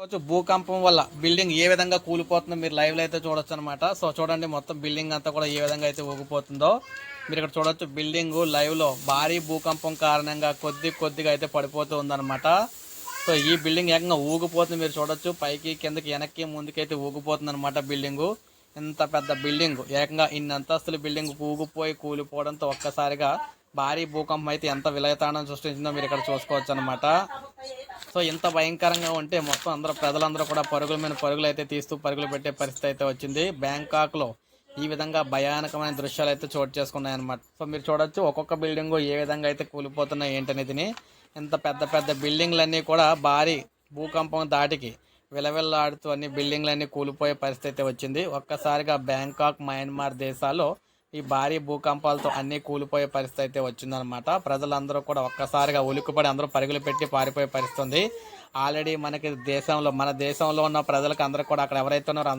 చూడవచ్చు భూకంపం వల్ల బిల్డింగ్ ఏ విధంగా కూలిపోతుందో మీరు లైవ్లో అయితే చూడొచ్చు అనమాట సో చూడండి మొత్తం బిల్డింగ్ అంతా కూడా ఏ విధంగా అయితే ఊగిపోతుందో. మీరు ఇక్కడ చూడొచ్చు బిల్డింగ్ లైవ్లో భారీ భూకంపం కారణంగా కొద్ది కొద్దిగా అయితే పడిపోతూ ఉందన్నమాట. సో ఈ బిల్డింగ్ ఏకంగా ఊగిపోతుంది మీరు చూడొచ్చు. పైకి కిందకి వెనక్కి ముందుకి అయితే ఊగిపోతుంది అనమాట బిల్డింగ్. ఇంత పెద్ద బిల్డింగ్ ఏకంగా ఇన్ని అంతస్తుల బిల్డింగ్ ఊగిపోయి కూలిపోవడంతో ఒక్కసారిగా భారీ భూకంపం అయితే ఎంత విలయతాండం సృష్టించిందో మీరు ఇక్కడ చూసుకోవచ్చు అనమాట సో ఇంత భయంకరంగా ఉంటే మొత్తం అందరూ ప్రజలందరూ కూడా పరుగుల మీద పరుగులు అయితే తీస్తూ పరుగులు పెట్టే పరిస్థితి అయితే వచ్చింది. బ్యాంకాక్లో ఈ విధంగా భయానకమైన దృశ్యాలు అయితే చోటు చేసుకున్నాయి అనమాట సో మీరు చూడొచ్చు ఒక్కొక్క బిల్డింగ్ ఏ విధంగా అయితే కూలిపోతున్నాయి ఏంటనేది ఇంత పెద్ద పెద్ద బిల్డింగ్లన్నీ కూడా భారీ భూకంపం దాటికి విలవిల్లాడుతూ అన్ని బిల్డింగ్లన్నీ కూలిపోయే పరిస్థితి అయితే వచ్చింది. ఒక్కసారిగా బ్యాంకాక్ మయన్మార్ దేశాల్లో ఈ భారీ భూకంపాలతో అన్ని కూలిపోయే పరిస్థితి అయితే వచ్చిందనమాట ప్రజలందరూ కూడా ఒక్కసారిగా ఉలుకుపడి అందరూ పరుగులు పెట్టి పారిపోయే పరిస్థితి ఉంది. ఆల్రెడీ మనకి దేశంలో మన దేశంలో ఉన్న ప్రజలకు అందరూ కూడా అక్కడ ఎవరైతే ఉన్నారో